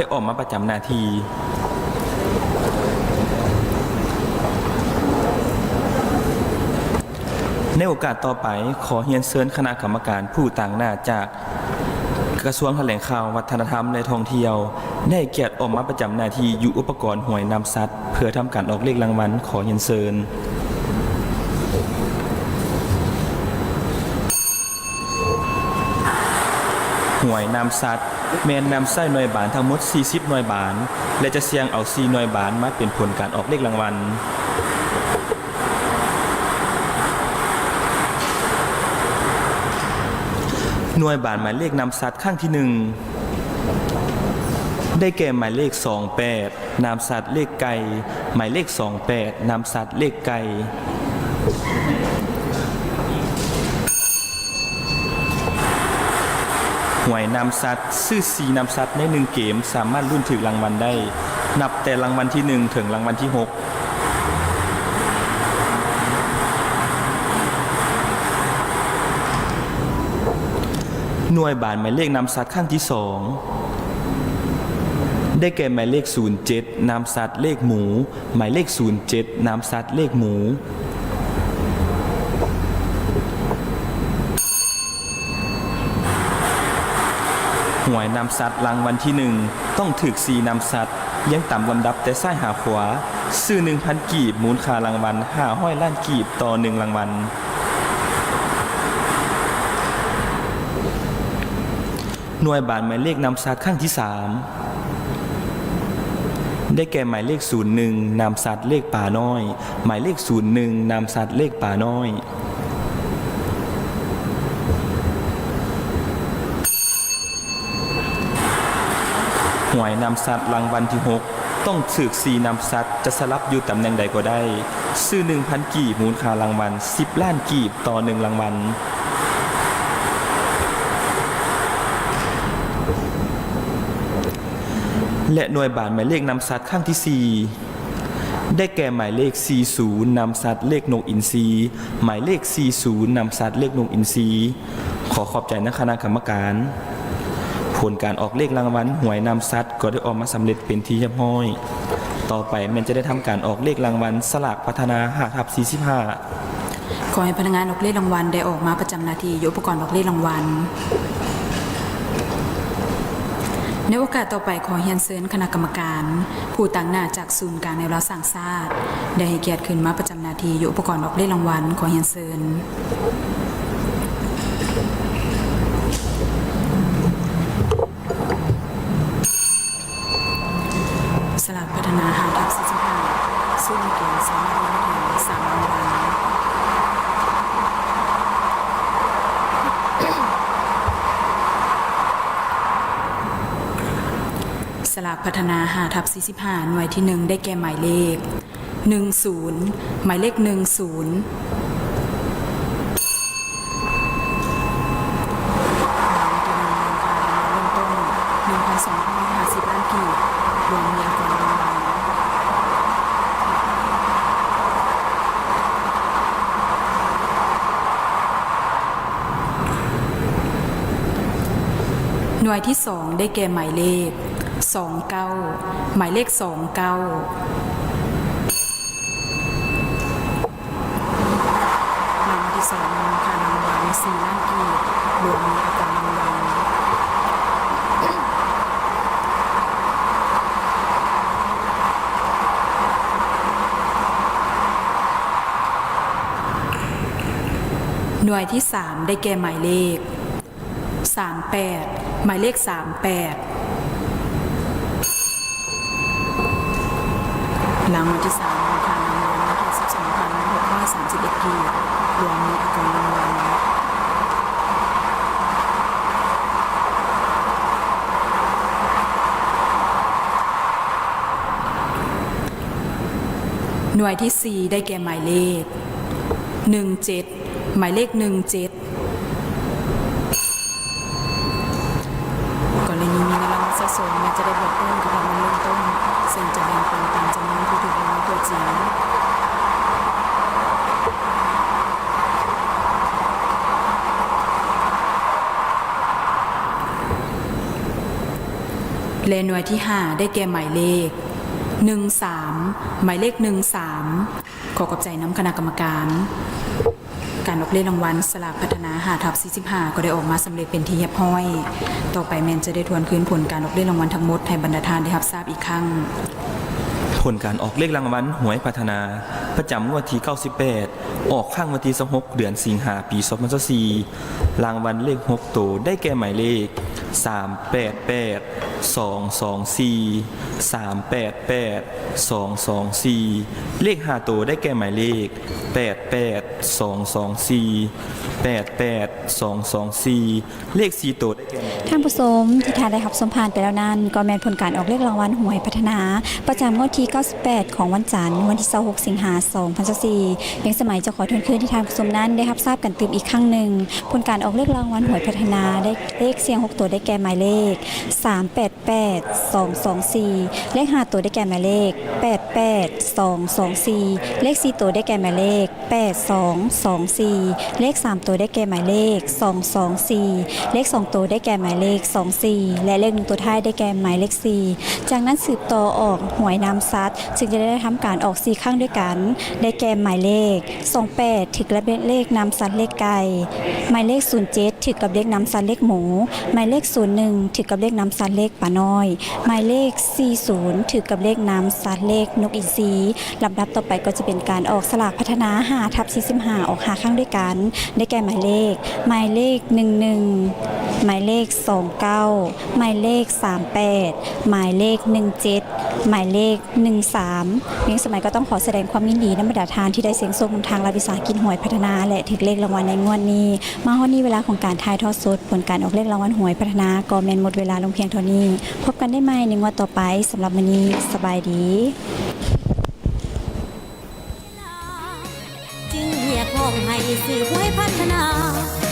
ได้ออกมาประจำหน้าที่ในโอกาสต่อไปขอเฮียนเชิญคณะกรรมการผู้ต่างหน้าจากกระทรวงแถลงข่าววัฒนธรรมและท่องเที่ยว ได้เกียรติออกมาประจำหน้าที่อยู่อุปกรณ์หวยนำสัตว์เพื่อทำการออกเลขรางวัลขอเฮียนเชิญหวยนำสัตว์ แมนนำไส้หน่วยบานทั้งหมด 40 หน่วยบาน และจะเสียงเอา4หน่วยบานมาเป็นผลการออกเลขรางวัลหน่วยบานหมายเลขนำสัตว์ข้างที่หนึ่งได้แก่หมายเลข 28นามสัตว์เลขไก่หมายเลข 28นามสัตว์เลขไก่ หวยนำสัตว์ซื้อสีนำสัตว์ในหนึ่งเกม สามารถรุ่นถึงรางวัลได้ นับแต่รางวัลที่หนึ่งถึงรางวัลที่หกหน่วยบานหมายเลขนำสัตว์ข้างที่สองได้แก่หมายเลข 07นามสัตว์เลขหมู หมายเลข 07นามสัตว์เลขหมู วยนำสัตว์รางวัลที่หนึ่งต้องถึกสีนำสัตว์ยังต่ำลำดับแต่ซ้ายหาขวา ซื้อหนึ่งพันกีบมูลค่ารางวัลห้าห้อยล้านกีบต่อหนึ่งรางวัลหน่วยบานหมายเลขนำสัตว์ข้างที่สามได้แก่หมายเลข 01นามสัตว์เลขป่าน้อย หมายเลข 01นามสัตว์เลขป่าน้อย วยนำสัตว์รางวัลที่ 6 ต้องสืกสีนำสัตว์จะสลับอยู่ตำแหน่งใดก็ได้ ซื้อ 1,000 กีบมูลค่ารางวัล 10 ล้านกีบต่อ 1 รางวัลและหน่วยบาทหมายเลขนำสัตว์ข้างที่ 4 ได้แก่หมายเลข 40นำสัตว์เลขนกอินทรีหมายเลข 40นำสัตว์เลขนกอินทรีขอขอบใจนะคณะกรรมการ ผลการออกเลขรางวัลหวยนำสัตว์ก็ได้ออกมาสำเร็จเป็นที่เรียบร้อย ต่อไปแมันจะได้ทำการออกเลขรางวัลสลากพัฒนา5ทับ45ขอให้พนักงานออกเลขรางวัลได้ออกมาประจำนาทียกอุปกรณ์ออกเลขรางวัลในโอกาสต่อไปขอเฮียนเซินคณะกรรมการ ผู้ต่างหน้าจากศูนย์กางในรัฐสั่งชาติได้ให้เกียรติขึ้นมาประจำนาทียกอุปกรณ์ออกเลขรางวัลขอเฮียนเซิน สลากพัฒนาหาทับ45ซึ่งมีเกณฑ์สามารถรับได้ถึงสามรางวัล ส ลากพัฒนาหาทับ45 หน่วยที่ 1 ได้แก่หมายเลข 10 หมายเลข 10หน่วยที่ 2 ได้แก่หมายเลข 29 หมายเลข 29รางวัลที่สองมูลค่ารางวัลสี่ล้านกีบรวมมีอัตรารางวัลหน่วยที่สามได้แก่หมายเลข 38 หมายเลข 38 หลังวันที่สามวันทางรวมนะคะสิบสองพันหกร้อยสามสิบเอ็ดกีรวมมีอาการรางวัลหน่วยที่สี่ได้แก่หมายเลขหนึ่งเจ็ดหมายเลขหนึ่งเจ็ด กรณีมีเงินรางวัลสะสมมันจะได้บอกเพิ่มกับรางวัลเริ่มต้นซึ่งจะแบ่งเป็นตามจำนวนผู้ถูกรางวัลตัวจริง ร เลหน่วยที่ 5 ได้แก่หมายเลข 13 หมายเลข 13 ขอขอบใจน้ำคณะกรรมการ การออกเลขรางวัลสลากพัฒนาหาทับ45 ก็ได้ออกมาสำเร็จเป็นที่เรียบร้อย ต่อไปแมนจะได้ทวนคืนผลการออกเลขรางวัลทั้งหมดให้บรรดาทานได้รับทราบอีกครั้ง ผลการออกเลขรางวัลหวยพัฒนา ประจำงวดที่98 ออกข้างวันที่26เดือนสิงหาปี2024รางวัลเลข 6 ตัวได้แก่หมายเลข 388 224 388 224 เลข 5 ตัวได้แก่หมายเลข 88 224 88 224เลข4ตัวได้แก่ท่านผู้ชมที่ทานได้รับสมพานไปแล้วนั้น ก็แมนผลการออกเลขรางวัลหวยพัฒนา ประจำงวดที่ 98 ของวันจันทร์วันที่26สิงหาคม2024ยังสมัยจะขอทวนคืนที่ทานผู้ชมนั้นได้รับทราบกันตืมอีกครั้งหนึ่งผลการออกเลขรางวัลหวยพัฒนาได้เลขเสียง 6 ตัวได้แก่หมายเลข 388 224 เลข 5 ตัวได้แก่หมายเลข 88 224 เลข 4 ตัวได้แก่หมายเลข224 เลข 3 ตัวได้แก่หมายเลข 224 เลข 2 ตัวได้แก่หมายเลข 24 และเลขหนึ่งตัวท้ายได้แก่หมายเลข 4 จากนั้นสืบต่อออกหวยนำซัดจึงจะได้ทำการออก4ครั้งด้วยกัน ได้แก่หมายเลข 28 ถึกและเลขนำซัดเลขไก่ หมายเลข 07 ถึกกับเลขนำซัดเลขหมู หมายเลข 01 ถึกกับเลขนำซัดเลขป่าน้อย หมายเลข 40 ถึกกับเลขนำซัดเลขนกอินทรีลำดับต่อไปก็จะเป็นการออกสลากพัฒนา5ทับ45หาออกหาครั้งด้วยกัน ได้แก่หมายเลข หมายเลข 11 หมายเลข 29 หมายเลข 38 หมายเลข 17 หมายเลข 13ยังสมัยก็ต้องขอแสดงความยินดีน้ำบรรดาทานที่ได้เสียงโชคนำทางรัฐวิสาหกินหวยพัฒนาและถึกเลขรางวัลในงวดนี้ มาฮอดนี้เวลาของการทายทอดสด ผลการออกเลขรางวัลหวยพัฒนาก็แมนหมดเวลาลงเพียงเท่านี้ พบกันได้ใหม่ในงวดต่อไปสำหรับวันนี้สบายดี จึงเรียกร้องให้สื่อหวยพัฒนา